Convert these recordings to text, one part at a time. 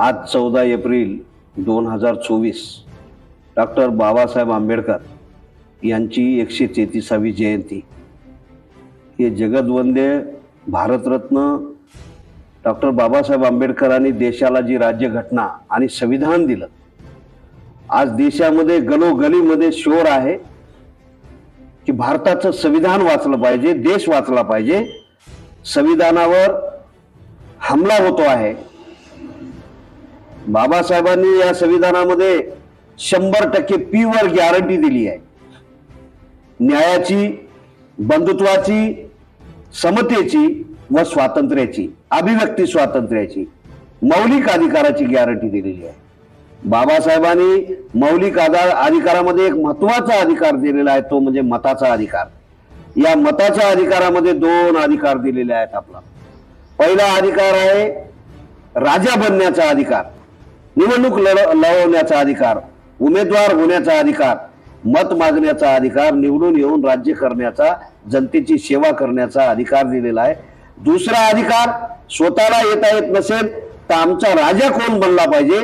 आज चौदा एप्रिल दोन हजार चोवीस डॉक्टर बाबासाहेब आंबेडकर यांची एकशे तेहतीसावी जयंती. हे जगदवंदे भारतरत्न डॉक्टर बाबासाहेब आंबेडकरांनी देशाला जी राज्यघटना आणि संविधान दिलं आज देशामध्ये गलोगलीमध्ये शोर आहे की भारताचं संविधान वाचलं पाहिजे देश वाचला पाहिजे. संविधानावर हमला होतो आहे. बाबासाहेबांनी या संविधानामध्ये शंभर टक्के पी वर गॅरंटी दिली आहे. न्यायाची बंधुत्वाची समतेची व स्वातंत्र्याची अभिव्यक्ती स्वातंत्र्याची मौलिक अधिकाराची गॅरंटी दिलेली आहे. बाबासाहेबांनी मौलिक आधार अधिकारामध्ये एक महत्त्वाचा अधिकार दिलेला आहे तो म्हणजे मताचा अधिकार. या मताच्या अधिकारामध्ये दोन अधिकार दिलेले आहेत आपला. पहिला अधिकार आहे राजा बनण्याचा अधिकार. निवडणूक लढ लढवण्याचा अधिकार उमेदवार होण्याचा अधिकार मत मागण्याचा अधिकार निवडून येऊन राज्य करण्याचा जनतेची सेवा करण्याचा अधिकार दिलेला आहे. दुसरा अधिकार स्वतःला येता येत नसेल तर आमचा राजा कोण बनला पाहिजे?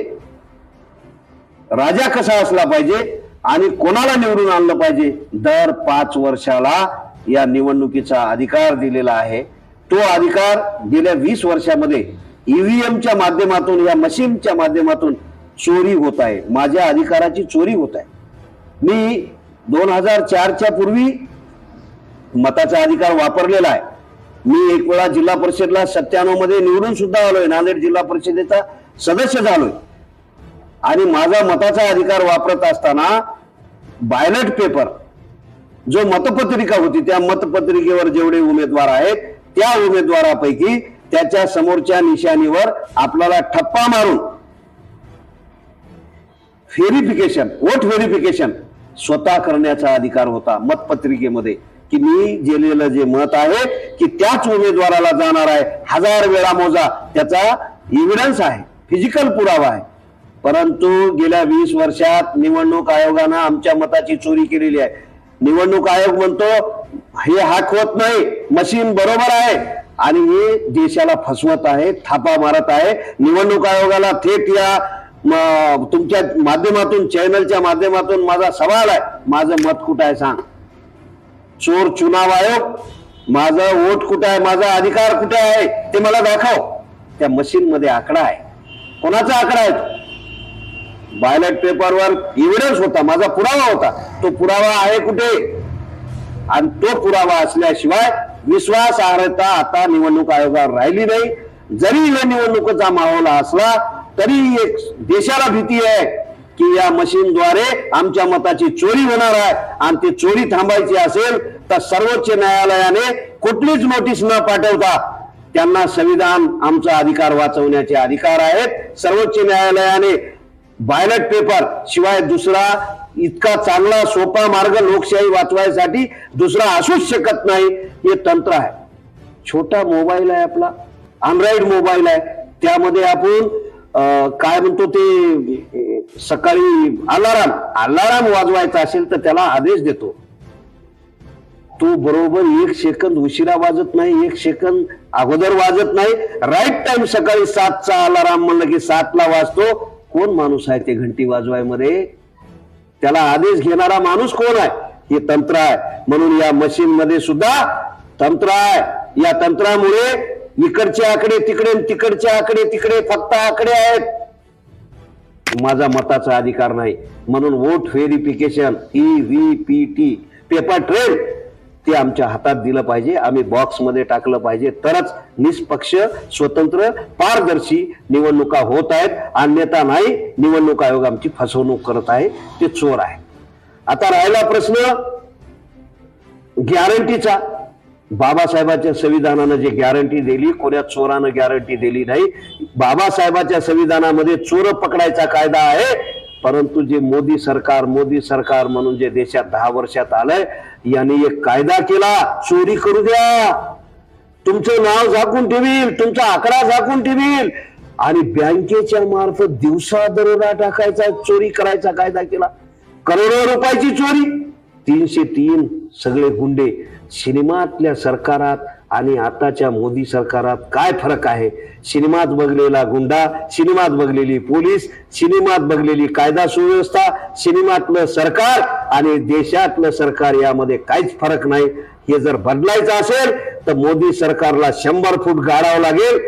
राजा कसा असला पाहिजे? आणि कोणाला निवडून आणलं पाहिजे? दर पाच वर्षाला या निवडणुकीचा अधिकार दिलेला आहे. तो अधिकार गेल्या वीस वर्षामध्ये ईव्हीएमच्या माध्यमातून या मशीनच्या माध्यमातून चोरी होत आहे. माझ्या अधिकाराची चोरी होत आहे. मी दोन हजार चारच्या पूर्वी मताचा अधिकार वापरलेला आहे. मी एक वेळा जिल्हा परिषदला सत्त्याण्णवमध्ये निवडून सुद्धा आलोय. नांदेड जिल्हा परिषदेचा सदस्य झालोय. आणि माझा मताचा अधिकार वापरत असताना बायलट पेपर जो मतपत्रिका होती त्या मतपत्रिकेवर जेवढे उमेदवार आहेत त्या उमेदवारापैकी त्याच्या समोरच्या निशाणीवर आपल्याला ठप्पा मारून व्हेरिफिकेशन वोट व्हेरिफिकेशन स्वतः करण्याचा अधिकार होता मतपत्रिकेमध्ये की मी गेलेलं जे मत आहे की त्याच उमेदवाराला जाणार आहे हजार वेळा मोजा त्याचा एव्हिडन्स आहे फिजिकल पुरावा आहे. परंतु गेल्या वीस वर्षात निवडणूक आयोगानं आमच्या मताची चोरी केलेली आहे. निवडणूक आयोग म्हणतो हे हाक होत नाही मशीन बरोबर आहे आणि हे देशाला फसवत आहे थापा मारत आहे. निवडणूक आयोगाला थेट या तुमच्या माध्यमातून चॅनलच्या माध्यमातून माझा सवाल आहे. माझं मत कुठं आहे सांग. चोर चुनाव आयोग माझं वोट कुठं आहे माझा अधिकार कुठे आहे ते मला दाखव. त्या मशीन मध्ये आकडा आहे. कोणाचा आकडा आहे तो? बायलेट पेपरवर इव्हिडन्स होता माझा पुरावा होता. तो पुरावा आहे कुठे? आणि तो पुरावा असल्याशिवाय विश्वासार्हता आता निवडणूक आयोगावर राहिली नाही. जरी या निवडणुकीचा माहोल असला तरी एक देशाला भीती आहे की या मशीनद्वारे आमच्या मताची चोरी होणार आहे. आणि ती चोरी थांबायची असेल तर सर्वोच्च न्यायालयाने कुठलीच नोटीस न पाठवता त्यांना संविधान आमचा अधिकार वाचवण्याचे अधिकार आहेत. सर्वोच्च न्यायालयाने बायलट पेपर शिवाय दुसरा इतका चांगला सोपा मार्ग लोकशाही वाचवायसाठी दुसरा असूच शकत नाही हे तंत्र आहे. छोटा मोबाईल आहे आपला अँड्रॉइड मोबाईल आहे. त्यामध्ये आपण काय म्हणतो ते सकाळी अलाराम अलाराम वाजवायचा असेल तर त्याला आदेश देतो. तो बरोबर एक सेकंद उशिरा वाजत नाही एक सेकंद अगोदर वाजत नाही. राईट टाइम सकाळी सातचा अलाराम म्हणलं की सातला वाजतो. कोण माणूस आहे ते घंटी वाजवायमध्ये त्याला आदेश घेणारा माणूस कोण आहे? हे तंत्र आहे. म्हणून या मशीन मध्ये सुद्धा तंत्र आहे. या तंत्रामुळे इकडचे आकडे तिकडे तिकडचे आकडे तिकडे फक्त आकडे आहेत. माझा मताचा अधिकार नाही. म्हणून vote verification E V P T paper trail ते आमच्या हातात दिलं पाहिजे. आम्ही बॉक्समध्ये टाकलं पाहिजे. तरच निष्पक्ष स्वतंत्र पारदर्शी निवडणुका होत आहेत. अन्यथा नाही निवडणूक आयोग आमची फसवणूक करत आहे. ते चोर आहे. आता राहिला प्रश्न गॅरंटीचा. बाबासाहेबाच्या संविधानानं जे गॅरंटी दिली कोण्या चोरानं गॅरंटी दिली नाही. बाबासाहेबाच्या संविधानामध्ये चोर पकडायचा कायदा आहे. परंतु जे मोदी सरकार मोदी सरकार म्हणून जे देशात दहा वर्षात आलंय यांनी एक कायदा केला चोरी करू द्या. तुमचं नाव झाकून ठेवील तुमचा आकडा झाकून ठेवील आणि बँकेच्या मार्फत दिवसा दरोडा टाकायचा चोरी करायचा कायदा केला. करोडो रुपयाची चोरी. तीनशे तीन सगळे गुंडे सिनेमातल्या सरकारात आणि आताच्या मोदी सरकारात काय फरक आहे? सिनेमात बघलेला गुंडा सिनेमात बघलेली पोलीस सिनेमात बघलेली कायदा सुव्यवस्था सिनेमातलं सरकार आणि देशातलं सरकार यामध्ये काहीच फरक नाही. हे जर बदलायचं असेल तर मोदी सरकारला शंभर फूट गाडावं लागेल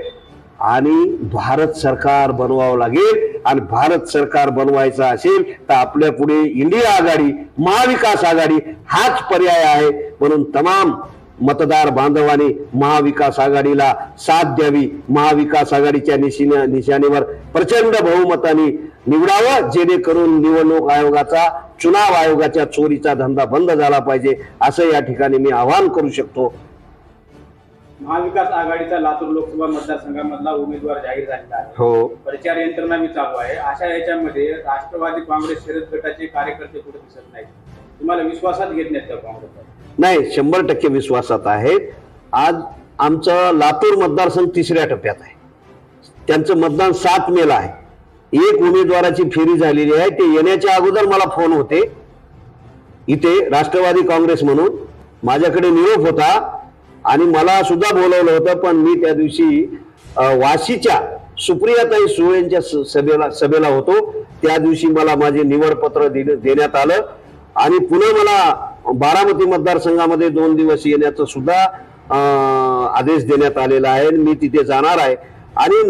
आणि भारत सरकार बनवावं लागेल. आणि भारत सरकार बनवायचं असेल तर आपल्या पुढे इंडिया आघाडी महाविकास आघाडी हाच पर्याय आहे. म्हणून तमाम मतदार बांधवांनी महाविकास आघाडीला साथ द्यावी. महाविकास आघाडीच्या निशिन्या निशाणीवर प्रचंड बहुमताने निवडावं जेणेकरून निवडणूक आयोगाचा चुनाव आयोगाच्या चोरीचा धंदा बंद झाला पाहिजे असं या ठिकाणी मी आवाहन करू शकतो. महाविकास आघाडीचा लातूर लोकसभा मतदारसंघामधला उमेदवार जाहीर झालेला आहे. हो. प्रचार यंत्रणा मी चालू आहे. अशा याच्यामध्ये राष्ट्रवादी काँग्रेस शरद गटाचे कार्यकर्ते कुठे दिसत नाहीत? तुम्हाला विश्वासात घेत नाहीत का काँग्रेस नाही शंभर टक्के विश्वासात आहेत. आज आमचं लातूर मतदारसंघ तिसऱ्या टप्प्यात आहे. त्यांचं मतदान सात मेला आहे. एक उमेदवाराची फेरी झालेली आहे. ते येण्याच्या अगोदर मला फोन होते. इथे राष्ट्रवादी काँग्रेस म्हणून. माझ्याकडे निरोप होता आणि मला सुद्धा बोलवलं होतं पण मी त्या दिवशी वाशीच्या सुप्रियाताई सुळेंच्या सभेला सभेला होतो. त्या दिवशी मला माझे निवडपत्र देण्यात आलं. आणि पुन्हा मला बारामती मतदारसंघामध्ये दोन दिवस येण्याचं सुद्धा आदेश देण्यात आलेला आहे. मी तिथे जाणार आहे. आणि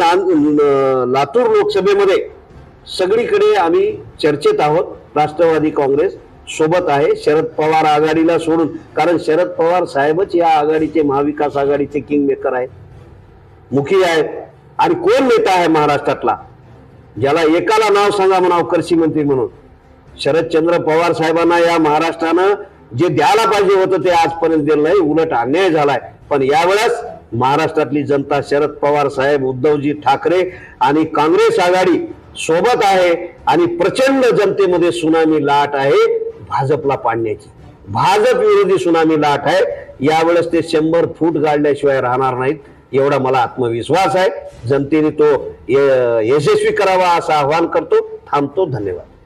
लातूर लोकसभेमध्ये सगळीकडे आम्ही चर्चेत आहोत. राष्ट्रवादी काँग्रेस सोबत आहे. शरद पवार आघाडीला सोडून कारण शरद पवार साहेबच या आघाडीचे महाविकास आघाडीचे किंग मेकर आहेत. मुखी आहेत. आणि कोण नेता आहे महाराष्ट्रातला? ज्याला एकाला नाव सांगा म्हणाव कृषी मंत्री म्हणून. शरदचंद्र पवार साहेबांना या महाराष्ट्रानं जे द्यायला पाहिजे होतं ते आजपर्यंत दिलं नाही. उलट अन्याय झालाय. पण यावेळेस महाराष्ट्रातली जनता शरद पवार साहेब उद्धवजी ठाकरे आणि काँग्रेस आघाडी सोबत आहे आणि प्रचंड जनतेमध्ये सुनामी लाट आहे भाजपला पाडण्याची. भाजप विरोधी सुनामी लाट आहे. यावेळेस ते शंभर फूट गाडल्याशिवाय राहणार नाहीत. एवढा मला आत्मविश्वास आहे. जनतेने तो य- यशस्वी करावा असं आवाहन करतो. थांबतो. धन्यवाद.